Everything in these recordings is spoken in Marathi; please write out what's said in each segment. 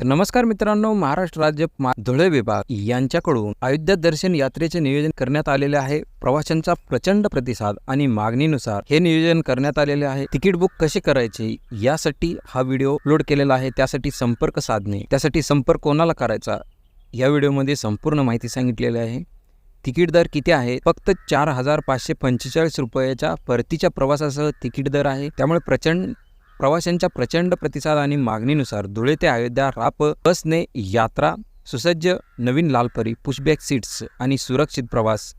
तर नमस्कार मित्रांनो महाराष्ट्र राज्य मा- धुळे विभाग यांच्याकडून अयोध्या दर्शन यात्रेचे नियोजन करण्यात आलेले आहे. प्रवाशांचा प्रचंड प्रतिसाद आणि मागणीनुसार हे नियोजन करण्यात आलेले आहे. तिकीट बुक कसे करायचे यासाठी हा व्हिडिओ अपलोड केलेला आहे. त्यासाठी संपर्क साधणे त्यासाठी संपर्क कोणाला करायचा या व्हिडिओमध्ये संपूर्ण माहिती सांगितलेली आहे. तिकीट दर किती आहे? फक्त चार हजार पाचशे पंचेचाळीस रुपयाच्या परतीच्या प्रवासासह तिकीट दर आहे. त्यामुळे प्रचंड प्रवाशांच्या प्रचंड प्रतिसाद आणि मागणीनुसार धुळे ते अयोध्या राप बसने यात्रा सुसज्ज नवीन लालपरी पुशबॅक सीट्स आणि सुरक्षित प्रवास.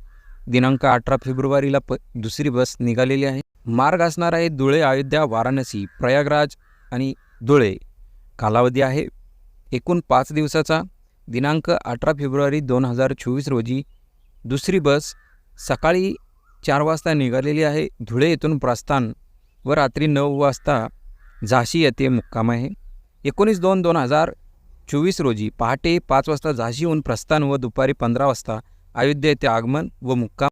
दिनांक अठरा फेब्रुवारीला प दुसरी बस निघालेली आहे. मार्ग असणार आहे धुळे अयोध्या वाराणसी प्रयागराज आणि धुळे. कालावधी आहे एकूण पाच दिवसाचा. दिनांक अठरा फेब्रुवारी दोन हजार चोवीस रोजी दुसरी बस सकाळी चार वाजता निघालेली आहे धुळे येथून प्रस्थान व रात्री नऊ वाजता झाशी येथे मुक्काम आहे. एकोणीस दोन दोन हजार चोवीस रोजी पहाटे पाच वाजता झाशीहून प्रस्थान व दुपारी पंधरा वाजता अयोध्या येथे आगमन व मुक्काम.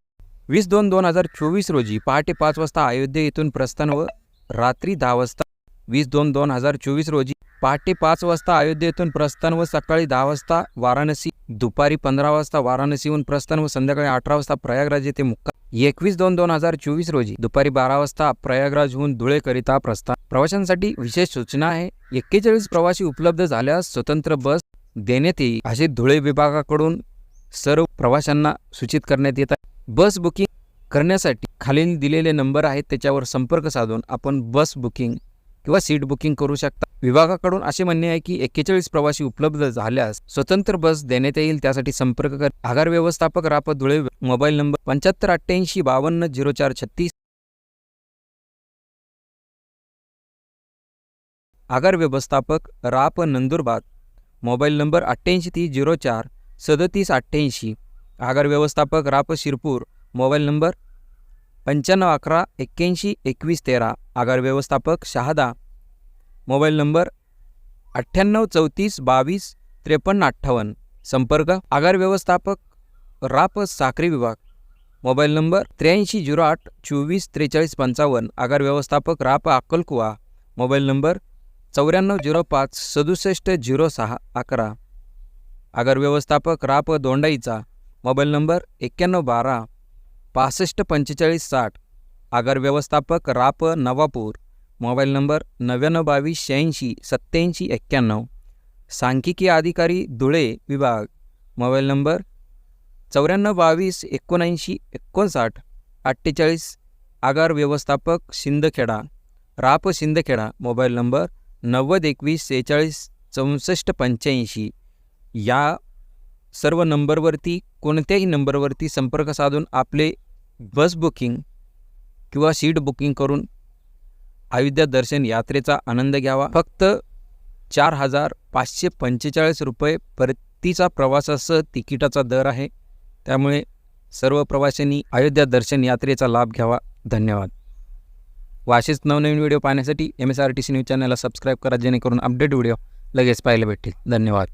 वीस दोन दोन हजार चोवीस रोजी पहाटे पाच वाजता अयोध्या येथून प्रस्थान व रात्री दहा वाजता वीस दोन दोन हजार चोवीस रोजी पहाटे पाच वाजता अयोध्या येथून प्रस्थान व सकाळी दहा वाजता वाराणसी दुपारी पंधरा वाजता वाराणसीहून प्रस्थान व संध्याकाळी अठरा वाजता प्रयागराज येथे मुक्काम. एकवीस दोन दोन हजार चोवीस रोजी दुपारी बारा वाजता प्रयागराजहून धुळेकरिता प्रस्थान. प्रवाशांसाठी विशेष सूचना आहे. एक्केचाळीस प्रवासी उपलब्ध झाल्यास स्वतंत्र बस देण्यात येईल. असे धुळे विभागाकडून सर्व प्रवाशांना सूचित करण्यात येत आहे. बस बुकिंग करण्यासाठी खालील दिलेले नंबर आहेत. त्याच्यावर संपर्क साधून आपण बस बुकिंग किंवा सीट बुकिंग करू शकता. विभागाकडून असे म्हणणे आहे की एक्केचाळीस प्रवासी उपलब्ध झाल्यास स्वतंत्र बस देण्यात येईल. त्यासाठी संपर्क कर. आगार व्यवस्थापक राप धुळे मोबाईल नंबर पंच्याहत्तर अठ्ठ्याऐंशी बावन्न झिरो चार छत्तीस. आगार व्यवस्थापक राप नंदुरबार मोबाईल नंबर अठ्ठ्याऐंशी तीस झिरो चार सदतीस अठ्ठ्याऐंशी. आगार व्यवस्थापक राप शिरपूर मोबाईल नंबर पंच्याण्णव अकरा एक्क्याऐंशी एकवीस तेरा. आगार व्यवस्थापक शहादा मोबाईल नंबर अठ्ठ्याण्णव चौतीस बावीस त्रेपन्न अठ्ठावन्न. संपर्क आगार व्यवस्थापक राप साखरे विभाग. मोबाईल नंबर त्र्याऐंशी झिरो आठ चोवीस त्रेचाळीस पंचावन्न. आगार व्यवस्थापक राप अक्कलकुवा. मोबाईल नंबर चौऱ्याण्णव झिरो पाच सदुसष्ट झिरो सहा अकरा. आगार व्यवस्थापक राप दोंडाईचा. मोबाईल नंबर एक्क्याण्णव बारा पासष्ट पंचेचाळीस साठ. आगार व्यवस्थापक राप नवापूर. मोबाईल नंबर नव्याण्णव बावीस शहाऐंशी सत्त्याऐंशी एक्क्याण्णव. सांख्यिकी अधिकारी धुळे विभाग. मोबाईल नंबर चौऱ्याण्णव बावीस एकोणऐंशी एकोणसाठ अठ्ठेचाळीस. आगार व्यवस्थापक शिंदखेडा राप शिंदखेडा मोबाईल नंबर नव्वद एकवीस सेहेचाळीस चौसष्ट पंच्याऐंशी. या सर्व नंबरवरती कोणत्याही नंबरवरती संपर्क साधून आपले बस बुकिंग किंवा सीट बुकिंग करून अयोध्या दर्शन यात्रेचा आनंद घ्यावा. फक्त चार हजार पाचशे पंचेचाळीस रुपये परतीचा प्रवासासह तिकिटाचा दर आहे. त्यामुळे सर्व प्रवाशांनी अयोध्या दर्शन यात्रेचा लाभ घ्यावा. धन्यवाद. व असेच नवनवीन व्हिडिओ पाहण्यासाठी M S R T C news चॅनलला सबस्क्राईब करा जेणेकरून अपडेट व्हिडिओ लगेच पाहायला भेटतील. धन्यवाद.